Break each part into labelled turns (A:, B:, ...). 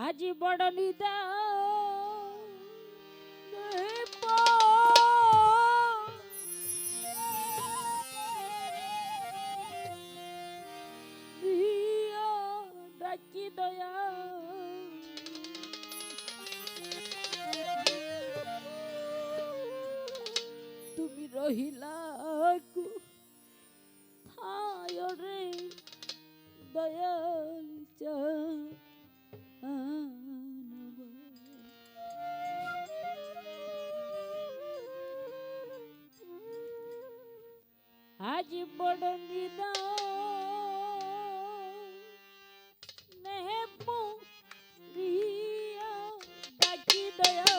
A: আজি বড় নিদা আজ বড় নিদা মেহবু রিয়া ডাকি দয়া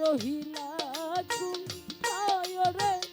A: রহিলা তুমি
B: রে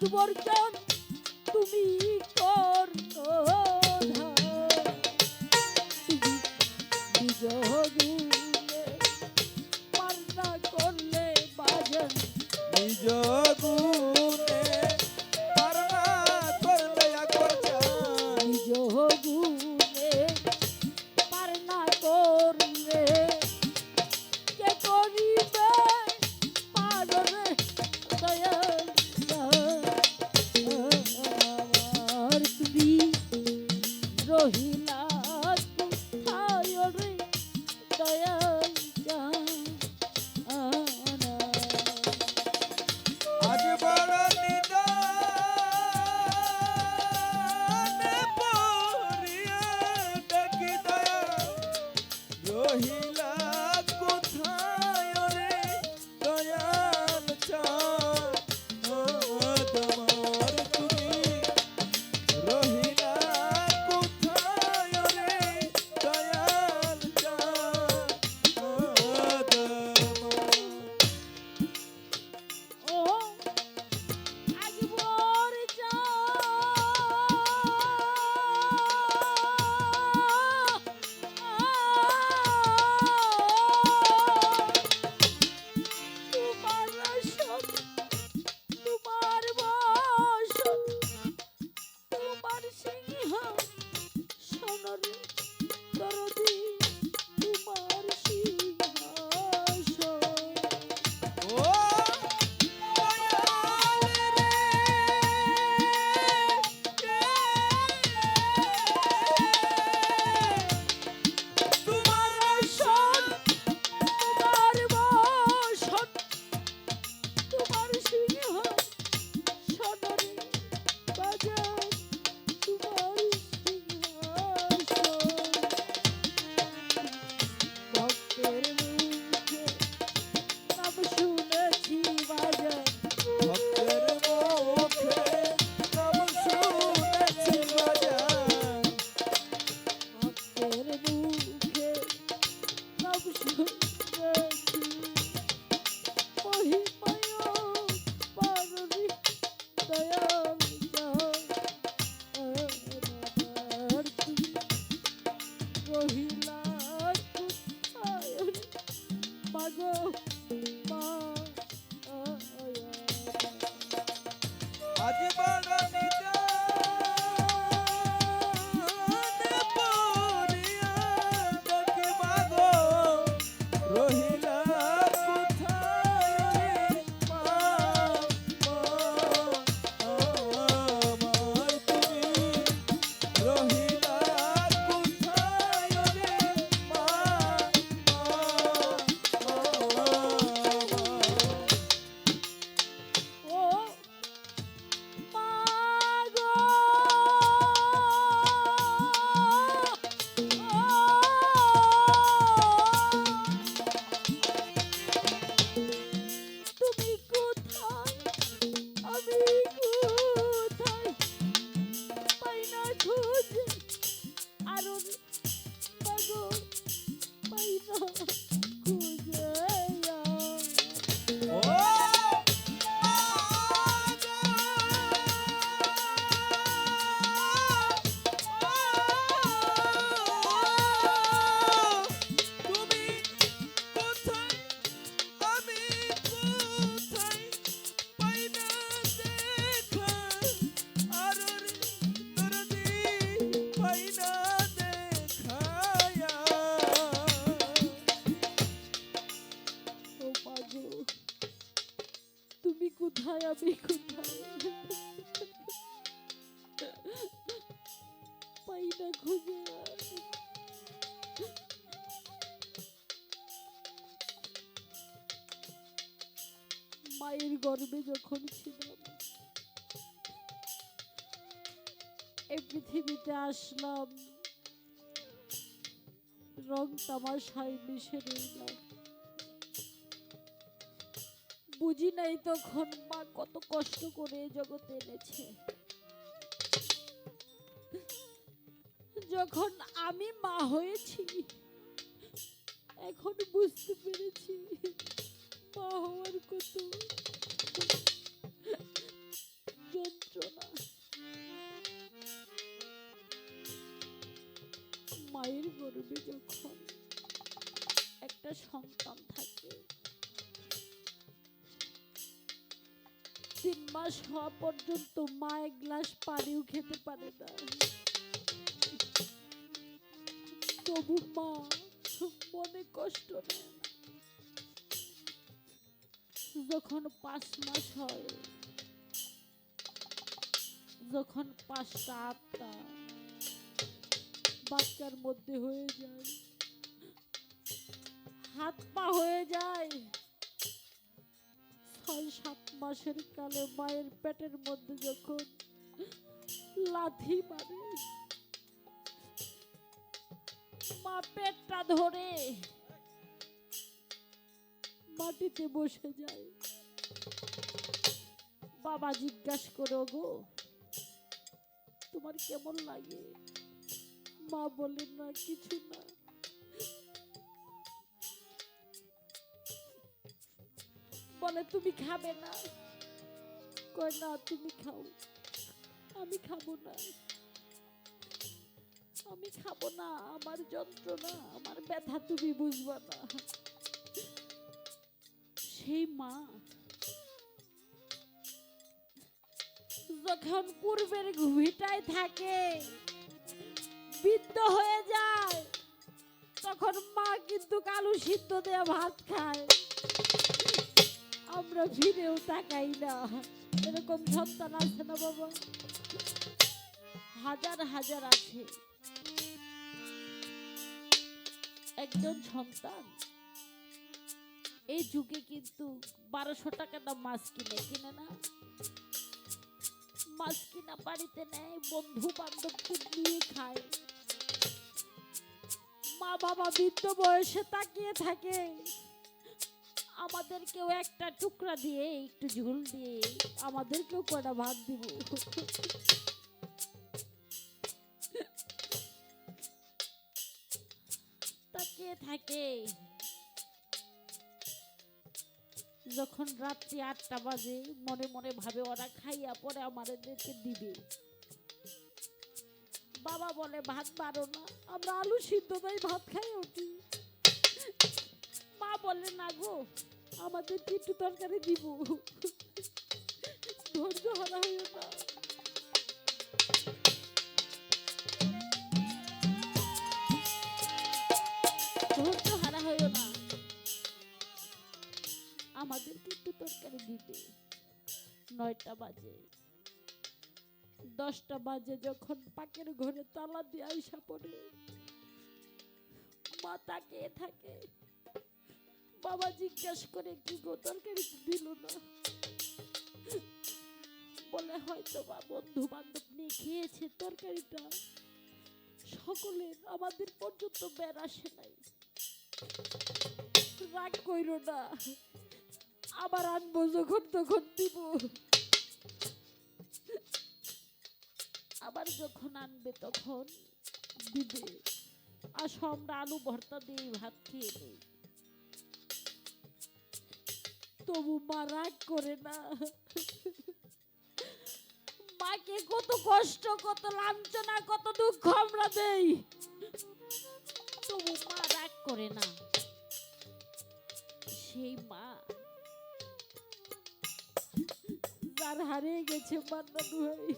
B: আজ পর্যন্ত তুমি রহিল দয়াল
A: মায়ের গর্ভে যখন ছিলাম এই পৃথিবীতে আসলাম, রং তামাশায় মিশে রইলাম। বুঝি নাই তখন মা কত কষ্ট করে জগতে এনেছে। যখন আমি মা হয়েছি, এখন বুঝতে পেরেছি মা হওয়ার কত যন্ত্রণা মায়ের গর্ভে যখন একটা সন্তান থাকে, তিন মাস হওয়া পর্যন্ত মা এক গ্লাস পানিও খেতে পারে না তবু মা মনে কষ্ট নেয়। যখন পাঁচ মাস হয়, যখন পাঁচটা আটটা বাচ্চার মধ্যে হয়ে যায়, হাত পা হয়ে যায়, ছয় সাত মাসের কালে মায়ের পেটের মধ্যে যখন লাথি মারে, মা পেটটা ধরে মাটিতে বসে যায়। বাবা জিজ্ঞাসা করো গো তোমার কেমন লাগে? মা বলেন না, কিছু না। বলে, তুমি খাবে না? কয়, না, তুমি খাও। আমি খাব না। আমি খাব না। আমার যন্ত্রণা, আমার ব্যথা, তুমি বুঝবা না। সেই মা, যখন পূর্বের ঘুমিটায় থাকে, বৃদ্ধ হয়ে যায়, তখন মা কিন্তু কালু সিদ্ধ দিয়ে ভাত খায়। আমরা ফিরেও তাকাই না। এরকম সন্তান আছে না বাবা? হাজার হাজার আছে। একজন সন্তান। এই যুগে কিন্তু বারোশো টাকা দাম মাছ কিনে কিনে না? মাছ কিনা বাড়িতে নেয় বন্ধু বান্ধবকে নিয়ে খায়। মা বাবা বৃদ্ধ বয়সে তাকিয়ে থাকে। আমাদেরকেও একটা টুকরা দিয়ে, একটু ঝুল দিয়ে, আমাদেরকেও কটা ভাত দিব। তাকিয়ে থাকে। যখন রাত্রি আটটা বাজে, মনে মনে ভাবে ওরা খাইয়া পরে আমাদেরকে দিবে। বাবা বলে, ভাত পারো না, আমরা আলু সিদ্ধ তাই ভাত খাই উঠি মা বলে, না গো, আমাদের একটু তরকারি দিব। ধৈর্য হারা হয়ে না আমাদেরকে একটু তরকারি দিবে নয়টা বাজে। দশটা বাজে যখন পাকের ঘরে তালা দিয়ে আইসা পড়ে। মা থাকে। বাবা জিজ্ঞাসা করে, কি গো, তরকারি দিল না? বলে, হয়তো বা বন্ধু বান্ধব নিয়ে খেয়েছে তরকারিটা। সকলের আমাদের পর্যন্ত বের আসে নাই। রাগ কইরো না। আবার আনব, যখন তখন দিব। আবার যখন আনবে তখন দিবে। আসো, আমরা আলু ভর্তা দিয়ে ভাত খেয়ে নেই। তবু মা রাগ করে না। মাকে কত কষ্ট, কত লাঞ্ছনা, কত দুঃখ আমরা দেই। তবু মা রাগ করে না। সেই মা যার হারিয়ে গেছে মান্না দুহাই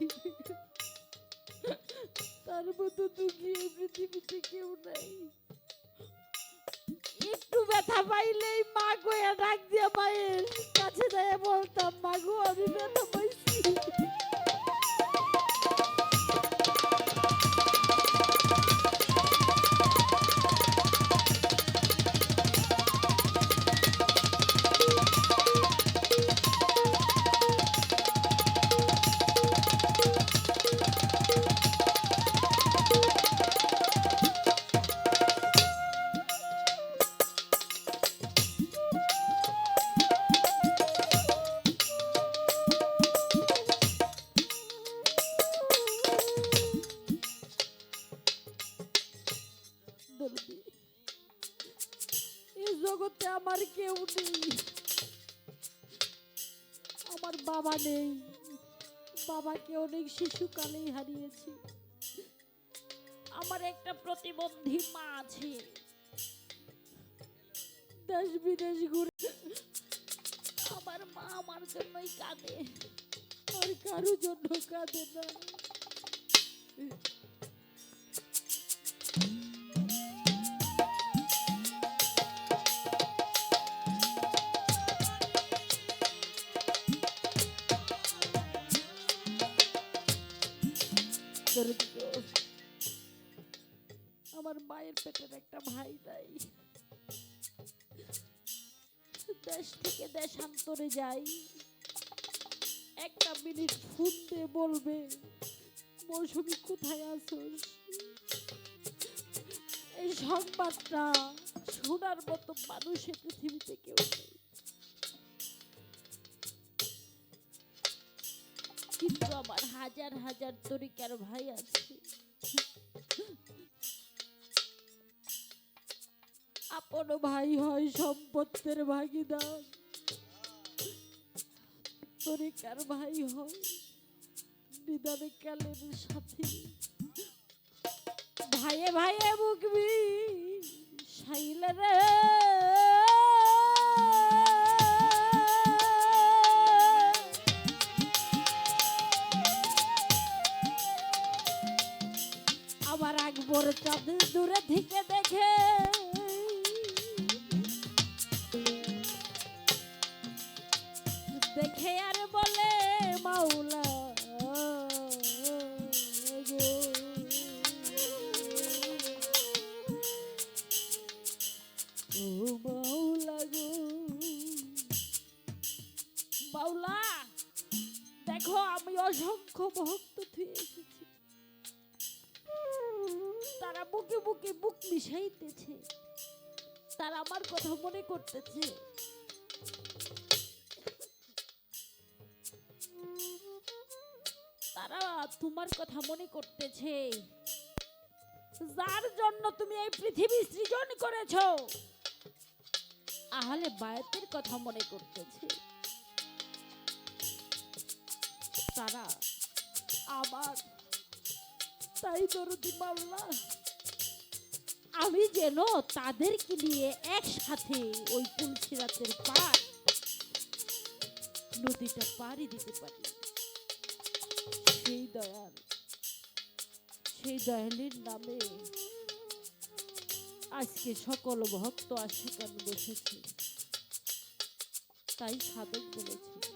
A: তার মতো দুঃখী পৃথিবীতে কেউ নাই। একটু ব্যথা পাইলেই মা গোয়া ডাক দিয়ে মায়ের কাছে যায় বলতাম, মা গো, আমি ব্যথা পাইছি। বাবাকে অনেক শিশুকালেই হারিয়েছি। আমার একটা প্রতিবন্ধী মা আছে। দেশ বিদেশ ঘুরে আমার মা আমার জন্যই কাঁদে। আর কারও জন্য কাঁদে না। আমার মায়ের পেটের একটা ভাই নাই। দেশ থেকে দেশান্তরে যাই। একটা মিনিট দিয়ে বলবে, মৌসুমি কোথায় আছোস? এই সংবাদটা শোনার মতো মানুষের পৃথিবীতে কেউ নেই। কিন্তু আমার হাজার হাজার তরিকার ভাই আছে। আপন ভাই হয় সম্পত্তির ভাগিদার। তরিকার ভাই হয় নিদানে কালের সাথে। ভাইয়ে ভাইয়ে বুকবি সাইলে রে। আকবর চাঁদ দূরে থেকে দেখে। কথা মনে করতেছে তারা তোমার কথা মনে করতেছে। যার জন্য তুমি এই পৃথিবী সৃজন করেছ। আহলে বায়াতের কথা মনে করতেছে। তারা আবার তাই দরদি মাল্লা আমি যেন তাদেরকে নিয়ে একসাথে ওই তুলসিরাতের পার নদীটা পাড়ি দিতে পারি। সেই দয়াল, সেই দয়ালের নামে আজকে সকল ভক্ত আশিকান বসেছে। তাই সাধক বলেছে।